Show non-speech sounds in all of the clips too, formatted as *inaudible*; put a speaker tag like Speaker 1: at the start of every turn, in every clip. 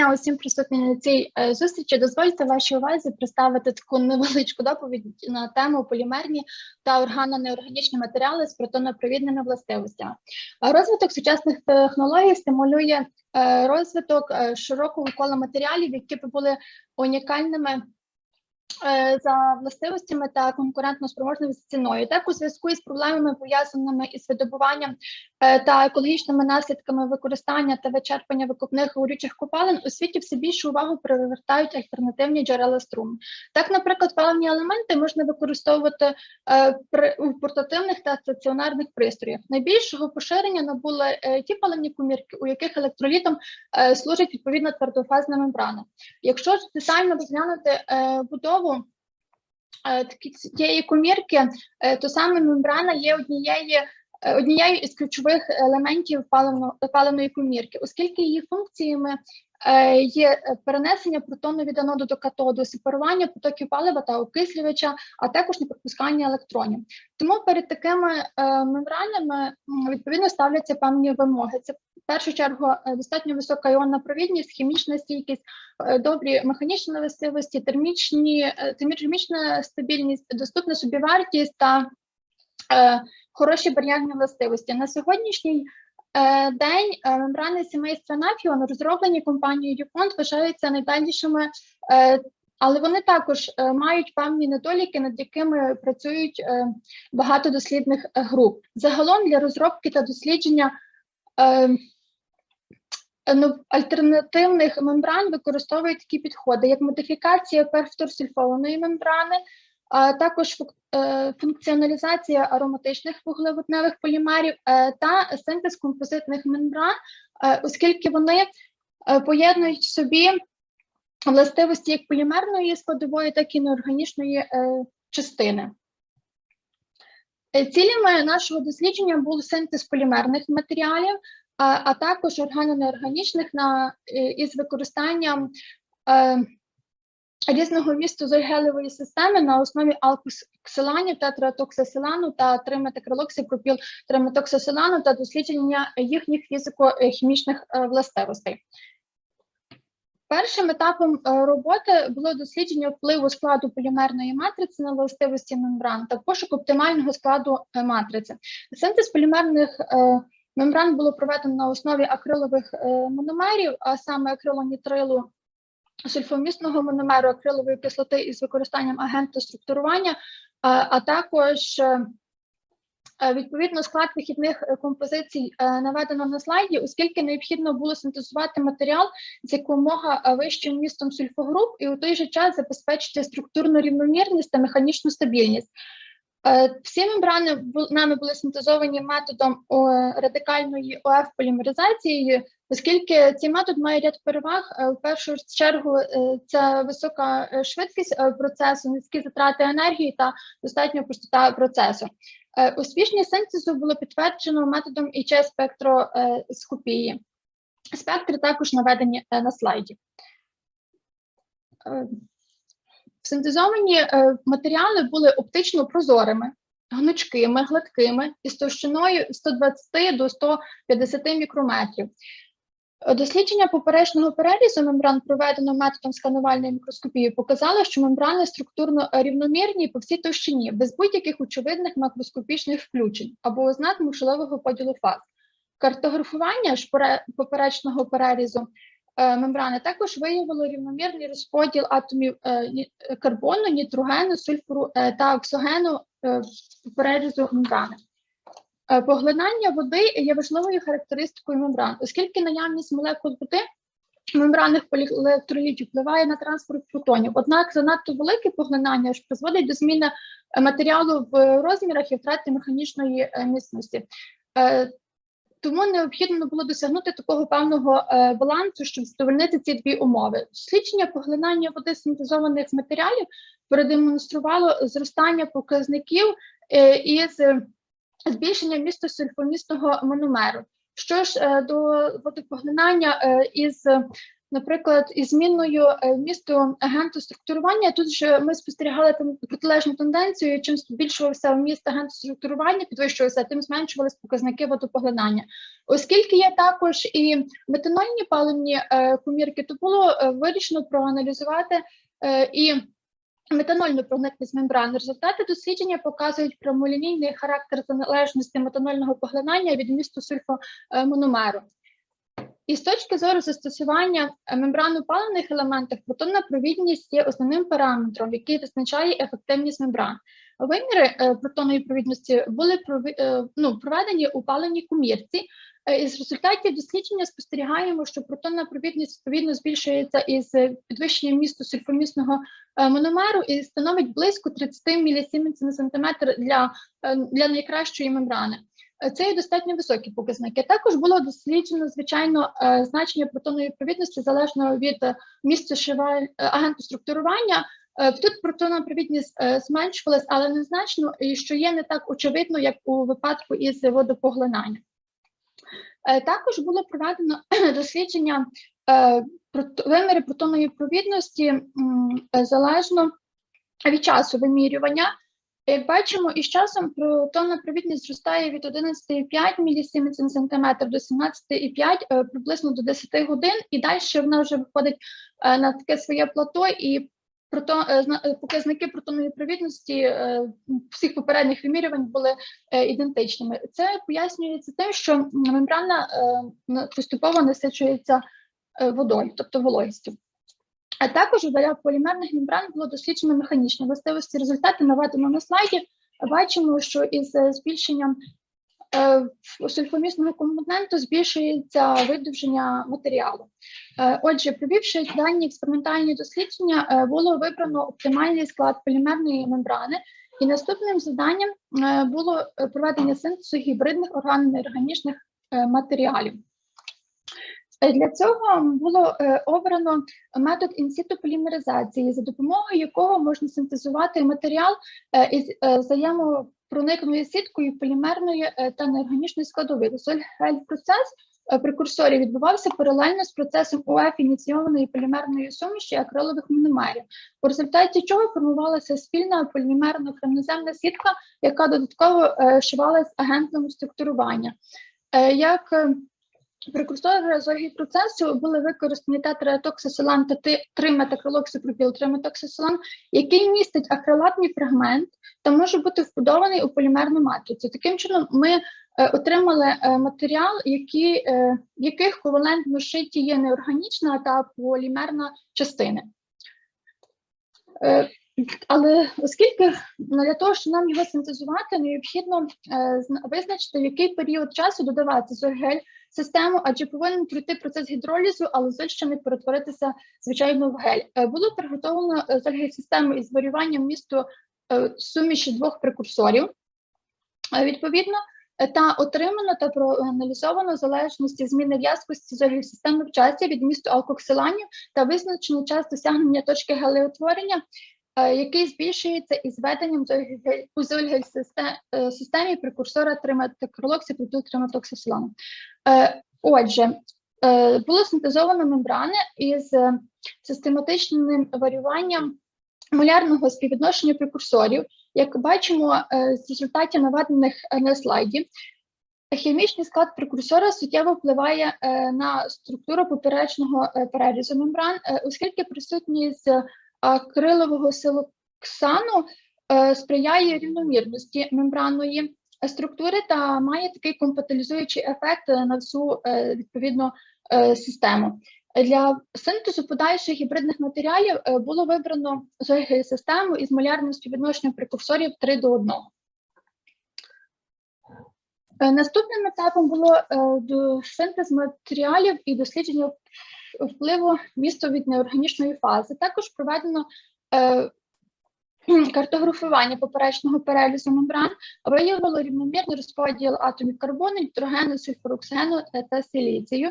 Speaker 1: дня усім присутнім на цій е, зустрічі. Дозвольте вашій увазі представити таку невеличку доповідь на тему полімерні та органо-неорганічні матеріали з протонопровідними властивостями. Розвиток сучасних технологій стимулює е, розвиток е, широкого кола матеріалів, які б були унікальними е, за властивостями та конкурентно спроможними ціною. Так, у зв'язку із проблемами, пов'язаними із видобуванням е, та екологічними наслідками використання та вичерпання викопних горючих копалин, у світі все більшу увагу привертають альтернативні джерела струму. Так, наприклад, паливні елементи можна використовувати е, при у портативних та стаціонарних пристроях. Найбільшого поширення набули е, ті паливні комірки, у яких електролітом е, служить відповідно твердофазна мембрана. Якщо детально розглянути е, будову е, такі- цієї комірки, е, то саме мембрана є однією. е, Однією із ключових елементів паливно, паливної комірки, оскільки її функціями е, є е, перенесення протону від аноду до катоду, сепарування потоків палива та окислювача, а також непропускання електронів. Тому перед такими е, мембранами відповідно ставляться певні вимоги. Це в першу чергу е, достатньо висока іонна провідність, хімічна стійкість, е, добрі механічні властивості, термічні, е, термічна стабільність, доступна собівартість та е, хороші бар'єрні властивості. На сьогоднішній е, день е, мембрани сімейства Nafion, розроблені компанією DuPont, вважаються найдальнішими, е, але вони також е, мають певні недоліки, над якими працюють е, багато дослідних е, груп. Загалом для розробки та дослідження е, ну, альтернативних мембран використовують такі підходи, як модифікація перфторсульфованої мембрани, а також е, функціоналізація ароматичних вуглеводневих полімерів е, та синтез композитних мембран, е, оскільки вони поєднують в собі властивості як полімерної складової, так і неорганічної частини. Цілями нашого дослідження був синтез полімерних матеріалів, а, також органо-неорганічних на, із використанням різного вмісту зойгелевої системи на основі алкоксиланів, тетратоксисилану та триметакрилоксипропіл триметоксисилану та дослідження їхніх фізико-хімічних е, властивостей. Першим етапом е, роботи було дослідження впливу складу полімерної матриці на властивості мембран та пошук оптимального складу е, матриці. Синтез полімерних мембран було проведено на основі акрилових мономерів, а саме акрилонітрилу сульфомісного мономеру акрилової кислоти із використанням агента структурування, а, також е, е, відповідно склад вихідних е, композицій наведено на слайді, оскільки необхідно було синтезувати матеріал з якомога вищим містом сульфогруп і у той же час забезпечити структурну рівномірність та механічну стабільність. Всі мембрани нами були синтезовані методом радикальної ОФ полімеризації, оскільки цей метод має ряд переваг. Е, В першу чергу е, це висока е, швидкість процесу, низькі затрати енергії та достатня простота процесу. Успішність синтезу було підтверджено методом ІЧ спектроскопії. Спектри також наведені на слайді. Синтезовані матеріали були оптично прозорими, гнучкими, гладкими із товщиною 120 до 150 мікрометрів. Дослідження поперечного перерізу мембран, проведено методом сканувальної мікроскопії, показало, що мембрани структурно рівномірні по всій товщині, без будь-яких очевидних макроскопічних включень або ознак можливого поділу фаз. Картографування ж пере- поперечного перерізу е, мембрани також виявило рівномірний розподіл атомів е, е, карбону, нітрогену, сульфуру та оксигену е, перерізу мембрани. Е, Поглинання води є важливою характеристикою мембран, оскільки наявність молекул води в мембранних поліелектролітів впливає на транспорт протонів. Однак занадто велике поглинання ж призводить до зміни е, матеріалу в розмірах і втрати механічної е, міцності. Тому необхідно було досягнути такого певного балансу, щоб задовольнити ці дві умови. Дослідження поглинання води синтезованих матеріалів продемонструвало зростання показників із е, збільшенням сульфомісного мономеру. Що ж е, до водопоглинання е, із наприклад, із зміною е, вмісту агенту структурування. Тут же ми спостерігали там протилежну тенденцію. Чим збільшувався вміст агенту структурування, підвищувався, тим зменшувалися показники водопоглинання. Оскільки є також і метанольні паливні комірки, то було вирішено проаналізувати і метанольну проникність мембран. Результати дослідження показують прямолінійний характер залежності метанольного поглинання від місту сульфомономеру. І з точки зору застосування е, мембранопаливних елементів, протонна провідність є основним параметром, який визначає ефективність мембран. Виміри е, протонної провідності були е, ну, проведені у паливній комірці. Е, Із результатів дослідження спостерігаємо, що протонна провідність відповідно збільшується із підвищенням місту сульфомісного мономеру і становить близько 30 мілісіменців на сантиметр для, для найкращої мембрани. Це є достатньо високі показники. Також було досліджено звичайно значення протонної провідності залежно від місця шива- агенту структурування. Е, Тут протонна провідність е, зменшувалась, але незначно, що є не так очевидно, як у випадку із водопоглинанням. Е, Також було проведено *clears throat* дослідження виміри протонної провідності залежно від часу вимірювання. Бачимо, із часом протонна провідність зростає від 11,5 мілісіменців сантиметр до 17,5 е, приблизно до 10 годин, і далі вона вже виходить на таке своє плато, і прото, е, е, показники протонної провідності е, всіх попередніх вимірювань були ідентичними. Це пояснюється тим, що мембрана поступово насичується водою, тобто вологістю. А також для полімерних мембран було досліджено механічні властивості. Результати наведено на слайді. Бачимо, що із збільшенням сульфомісного компоненту збільшується видовження матеріалу. Е, Отже, провівши дані експериментальні дослідження, е, було вибрано оптимальний склад полімерної мембрани, і наступним завданням е, було е, проведення синтезу гібридних органно-неорганічних е, матеріалів. Е, Для цього було е, обрано метод інсіту полімеризації, за допомогою якого можна синтезувати матеріал е, із е, взаємопроникною сіткою полімерної е, та неорганічної складових. Сольгель-процес е, прекурсорів відбувався паралельно з процесом УФ ініційованої полімерної суміші акрилових мономерів, у результаті чого формувалася спільна полімерно кремноземна сітка, яка додатково шивалася шивалась агентом структурування. Е, Як е, Прекурсори зогі процесу були використані тетратоксисилан та 3-метакрилоксипропіл 3-метоксисилан, який містить акрилатний фрагмент та може бути вбудований у полімерну матрицю. Таким чином, ми е, отримали е, матеріал, які, е, яких ковалентно шиті є неорганічна та полімерна частини. Але оскільки ну, для того, щоб нам його синтезувати, необхідно е, визначити, в який період часу додавати зогель систему, адже повинен пройти процес гідролізу, але золь не перетворитися звичайно в гель. Е, Було приготовлено е, зольгель систему із варюванням місту е, суміші двох прекурсорів. Е, Відповідно, е, та отримано та проаналізовано залежності зміни в'язкості зольгель системи в часі від місту алкоксиланів та визначено час досягнення точки гелеутворення, який збільшується із введенням у зольгель системі прекурсора триматокрилоксипропіл триматоксисилану. Е, Отже, е, було синтезовано мембрани із е, систематичним варюванням молярного співвідношення прекурсорів. Як бачимо е, з результатів наведених е, на слайді, хімічний склад прекурсора суттєво впливає е, на структуру поперечного е, перерізу мембран, е, оскільки присутність е, акрилового силоксану е, сприяє рівномірності мембранної структури та має такий компатилізуючий ефект на всю е, відповідно е, систему. Для синтезу подальших гібридних матеріалів було вибрано зогі систему із малярним співвідношенням прекурсорів 3 до 1. Е, Наступним етапом було синтез матеріалів і дослідження впливу місту від неорганічної фази. Також проведено е, *clears throat* картографування поперечного перелізу мембран, виявило рівномірний розподіл атомів карбону, гідрогену, сульфуру, е, та силіцію.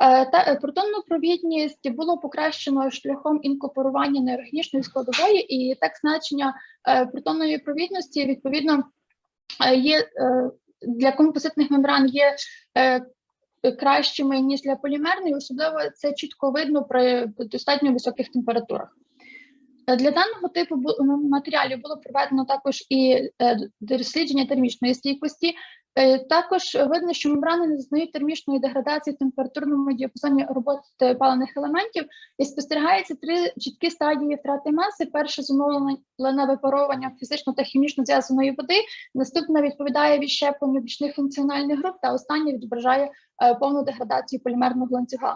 Speaker 1: Е, Та е, протонну провідність було покращено шляхом інкорпорування неорганічної складової, і так значення е, протонної провідності відповідно є для композитних мембран є кращими ніж для полімерної, особливо це чітко видно при достатньо високих температурах. Е, Для даного типу матеріалів було проведено також і е, дослідження термічної стійкості. Е, Також видно, що мембрани не зазнають термічної деградації в температурному діапазоні роботи паливних елементів і спостерігається три чіткі стадії втрати маси. Перше зумовлене випаровування фізично та хімічно зв'язаної води, наступна відповідає відщепленню бічних функціональних груп, та остання відображає повну деградацію полімерного ланцюга.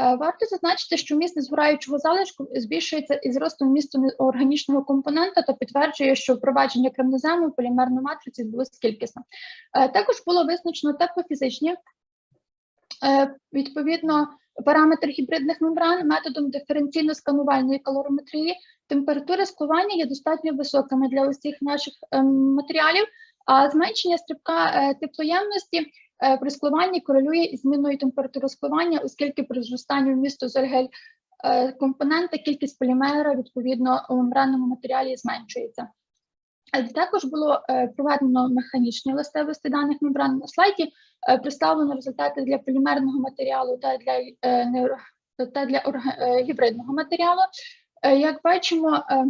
Speaker 1: Е, Варто зазначити, що міст незгораючого залишку збільшується із ростом місту органічного компонента та підтверджує, що впровадження кремнезему в полімерну матрицю відбулося кількісно. Е, Також було визначено теплофізичні е, відповідно параметри гібридних мембран методом диференційно-сканувальної калорометрії. Температури склування є достатньо високими для усіх наших ем, матеріалів, а зменшення стрибка е, теплоємності е, при скливанні корелює із зміною температури скливання, оскільки при зростанні вмісту зольгель е, компонента кількість полімера відповідно у мембранному матеріалі зменшується. Е, Також було е, проведено механічні властивості даних мембран на слайді. е, Представлено результати для полімерного матеріалу та для, е, та для е, гібридного матеріалу. Е, Як бачимо, е,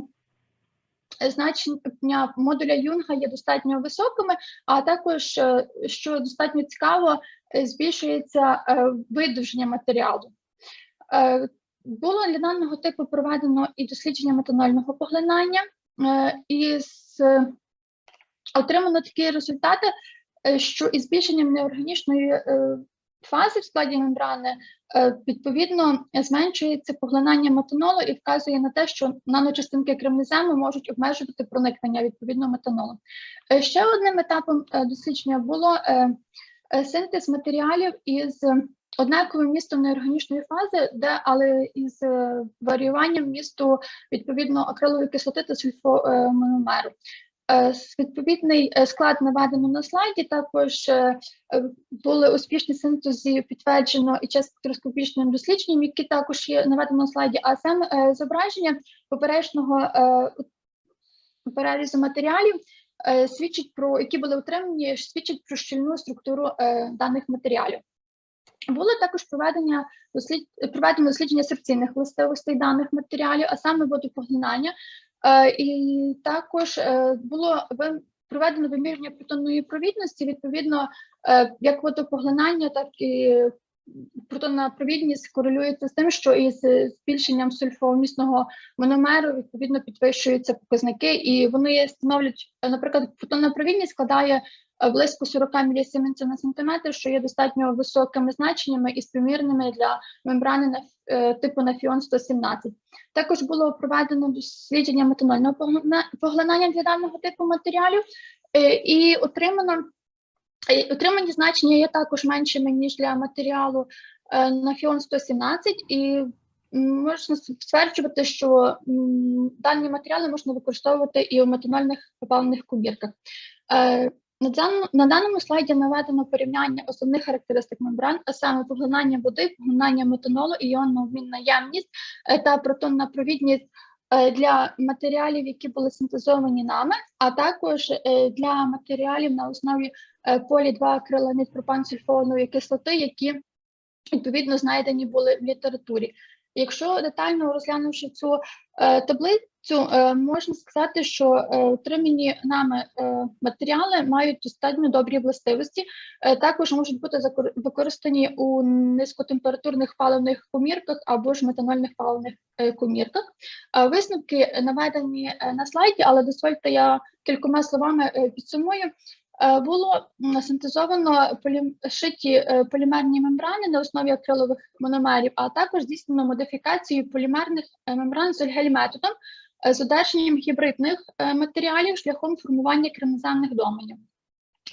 Speaker 1: значення модуля Юнга є достатньо високими, а також, е, що достатньо цікаво, е, збільшується е, видовження матеріалу. Було для даного типу проведено і дослідження метанольного поглинання, і отримано такі результати, що із збільшенням неорганічної фази в складі мембрани е, відповідно зменшується поглинання метанолу і вказує на те, що наночастинки кремнезему можуть обмежувати проникнення відповідно метанолу. Е, Ще одним етапом е, дослідження було синтез матеріалів із однаковим містом неорганічної фази, де але із варіюванням місту відповідно акрилової кислоти та сульфомономеру. Е, Відповідний е, склад наведено на слайді. Також е, були успішні синтези підтверджено і час спектроскопічним дослідженням, які також є наведено на слайді. А саме зображення поперечного перерізу матеріалів свідчить про які були отримані, свідчить про щільну структуру даних матеріалів. Було також проведення дослідження серційних властивостей даних матеріалів, а саме водопоглинання. Е, і також е, було проведено вимірювання протонної провідності, відповідно, е, як водопоглинання, так і протонна провідність корелюється з тим, що із збільшенням сульфовмісного мономеру відповідно підвищуються показники, і вони становлять, наприклад, протонна провідність складає близько 40 мілісіменців на сантиметр, що є достатньо високими значеннями і співмірними для мембрани на е, типу нафіон 117. Також було проведено дослідження метанольного поглинання для даного типу матеріалів, е, і отримано отримані значення є також меншими ніж для матеріалу е, нафіон 117, і можна стверджувати, що дані матеріали можна використовувати і у метанольних паливних комірках. На даному, слайді наведено порівняння основних характеристик мембран, а саме поглинання води, поглинання метанолу, іонна обмінна ємність е, та протонна провідність е, для матеріалів, які були синтезовані нами, а також е, для матеріалів на основі полі 2 акриламід пропансульфонової кислоти, які відповідно знайдені були в літературі. Якщо детально розглянувши цю таблицю, е, можна сказати, що е, отримані нами е, матеріали мають достатньо добрі властивості, також можуть бути використані у низькотемпературних паливних комірках або ж метанольних паливних комірках. Висновки наведені на слайді, але дозвольте я кількома словами підсумую. Було синтезовано шиті полімерні мембрани на основі акрилових мономерів, а також здійснено модифікацію полімерних мембран з ольгель-методом е, з одержанням гібридних е, матеріалів шляхом формування кремеземних доменів.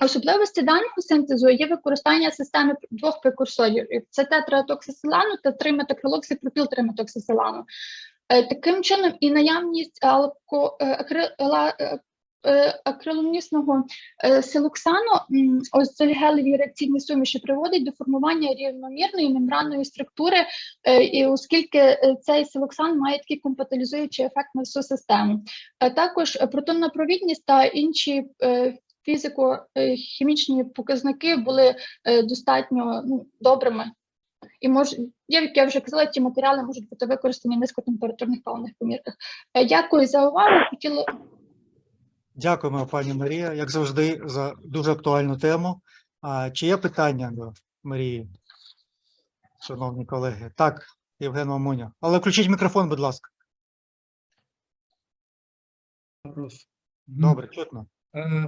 Speaker 1: Особливості даного синтезу є використання системи двох прекурсорів: це тетратоксисилану та триметоклоксипропілтриметоксисилану. Е, Таким чином, і наявність е, акриломісного е, силоксану ось гелеві реакційні суміші приводить до формування рівномірної мембранної структури, е, і оскільки цей силоксан має такий компатилізуючий ефект на всю систему. Також протонна провідність та інші е, фізико, е, хімічні показники були достатньо ну, добрими. І може, як я вже казала, ті матеріали можуть бути використані в низькотемпературних паливних помірках. Дякую за увагу. Хотіла
Speaker 2: Дякуємо, пані Марія, як завжди, за дуже актуальну тему. А, чи є питання до Марії, шановні колеги? Так, Євген Мамуня. Але включіть мікрофон, будь ласка. Добре, чутно.
Speaker 3: Е,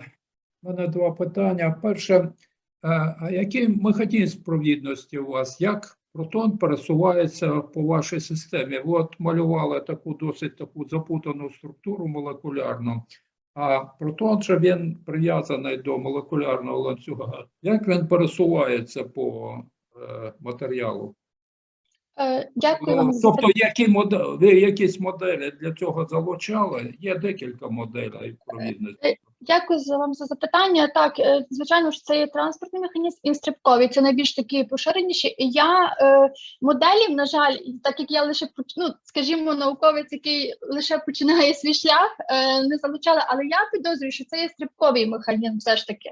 Speaker 3: У мене два питання. Перше, е, а який механізм провідності у вас? Як протон пересувається по вашій системі? Ви от малювали таку досить таку запутану структуру молекулярну, а протон же він прив'язаний до молекулярного ланцюга. Як він пересувається по е, матеріалу?
Speaker 1: е, дякую вам
Speaker 3: Тобто, які моделі, ви якісь моделі для цього залучали? Є декілька моделей провідності.
Speaker 1: Дякую за вам за запитання. Так, е, звичайно ж, це є транспортний механізм і стрибковий. Це найбільш такі поширеніші. Я е, моделів, на жаль, так як я лише ну, скажімо, науковець, який лише починає свій шлях, е, не залучала, але я підозрюю, що це є стрибковий механізм, все ж таки,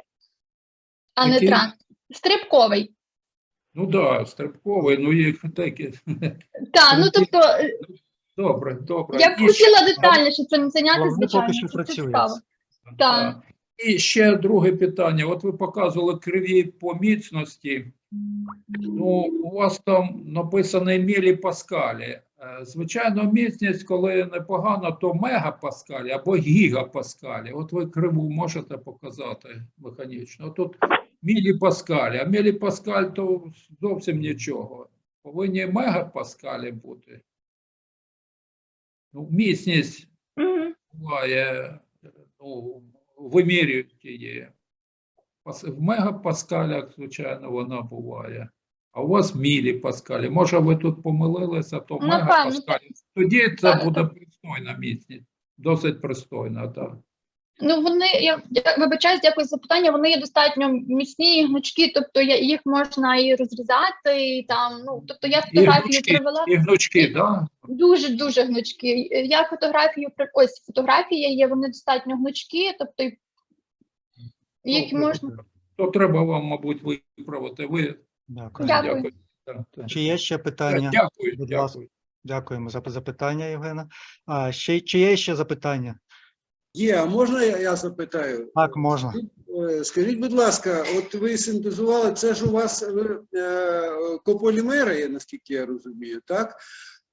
Speaker 1: а не транс. Стрибковий.
Speaker 3: Ну так, да, стрибковий, ну їх такі.
Speaker 1: Так, ну тобто е,
Speaker 3: Добре, добре.
Speaker 1: я б хотіла детальніше цим зайняти,
Speaker 2: Головне,
Speaker 1: звичайно.
Speaker 2: що
Speaker 1: це цікаво.
Speaker 3: Так. І ще друге питання. От ви показували криві по міцності. Ну, у вас там написано мілі паскалі. Е, Звичайно, міцність, коли непогано, то мегапаскалі або гігапаскалі. От ви криву можете показати механічно. Тут мілі паскалі, а мілі паскаль то зовсім нічого. Повинні мегапаскалі бути. Ну, міцність буває, ну, вимірюють її. В мегапаскалях, звичайно, вона буває. А у вас мілі паскалі. Може, ви тут помилилися, то
Speaker 1: Напевно,
Speaker 3: мегапаскалі. Тоді це буде пристойна міцність. Досить пристойна, так.
Speaker 1: Ну, вони, я, я вибачаюсь, дякую за питання. Вони є достатньо міцні гнучкі, тобто я, їх можна і розрізати, і там, ну, тобто я
Speaker 3: І гнучки,
Speaker 1: привела
Speaker 3: і гнучки, так?
Speaker 1: Дуже-дуже гнучкі. Я фотографію, ось фотографія є, вони достатньо гнучкі, тобто їх можна.
Speaker 3: То треба вам, мабуть, виправити. Ви
Speaker 2: Дякую.
Speaker 1: Дякую.
Speaker 2: Чи є ще питання?
Speaker 3: Дякую,
Speaker 2: Будь ласка.
Speaker 3: дякую.
Speaker 2: Дякуємо за запитання, Євгена. А, ще, чи є ще запитання?
Speaker 4: Є, а можна я, я запитаю?
Speaker 2: Так, можна.
Speaker 4: Е, Скажіть, будь ласка, от ви синтезували, це ж у вас е, е, кополімери, наскільки я розумію, так?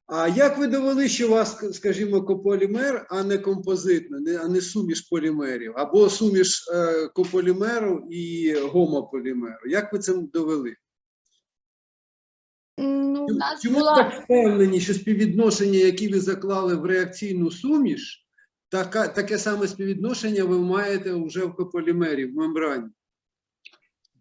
Speaker 4: А як ви довели, що у вас, скажімо, кополімер, а не композитна, а не суміш полімерів, або суміш е, кополімеру і гомополімеру? Як ви це довели?
Speaker 1: Ну, у нас
Speaker 4: Чому
Speaker 1: була
Speaker 4: так впевнені, що співвідношення, які ви заклали в реакційну суміш, така, таке саме співвідношення ви маєте вже в кополімері, в мембрані?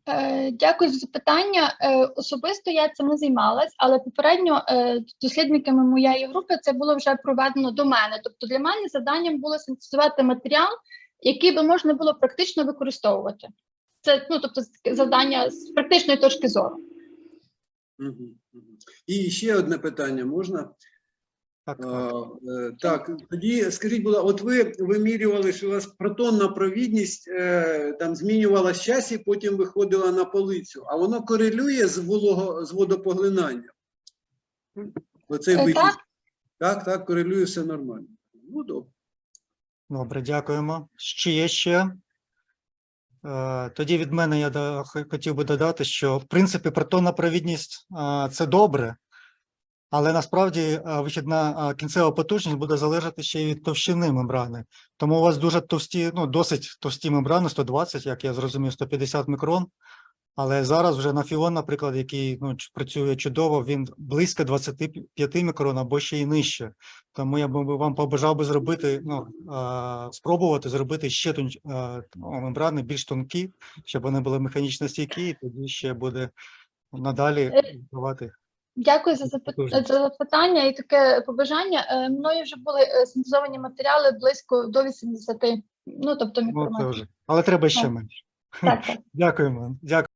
Speaker 1: Е, Дякую за запитання. Е, Особисто я цим не займалась, але попередньо е, дослідниками моєї групи це було вже проведено до мене. Тобто для мене завданням було синтезувати матеріал, який би можна було практично використовувати. Це ну тобто завдання з практичної точки зору.
Speaker 4: І ще одне питання можна?
Speaker 2: Так,
Speaker 4: А, е, Так, тоді скажіть, будь ласка, от ви вимірювали, що у вас протонна провідність е, там змінювалася в часі, потім виходила на полицю, а воно корелює з волого з водопоглинанням. Оцей
Speaker 1: Е,
Speaker 4: вихід.
Speaker 1: так.
Speaker 4: Так, так, корелює все нормально. Ну, добре.
Speaker 2: Добре, дякуємо. Є ще? Е, Тоді від мене я до- хотів би додати, що в принципі протонна провідність е, це добре, але насправді е, вихідна е, кінцева потужність буде залежати ще й від товщини мембрани. Тому у вас дуже товсті, ну досить товсті мембрани, 120, як я зрозумів, 150 мікрон. Але зараз вже на фіон, наприклад, який ну, працює чудово, він близько 25 мікрон або ще й нижче. Тому я би вам побажав би зробити, ну, а, спробувати зробити ще тонч, а, ну, мембрани більш тонкі, щоб вони були механічно стійкі, і тоді ще буде надалі
Speaker 1: Е,
Speaker 2: давати.
Speaker 1: Дякую за запит... За запитання і таке побажання. Е, Мною вже були е, синтезовані матеріали близько до 80, ну тобто
Speaker 2: Ну,
Speaker 1: мікрометрів.
Speaker 2: Але треба ще менше.
Speaker 1: Так, так. *laughs*
Speaker 2: Дякуємо. Дякую.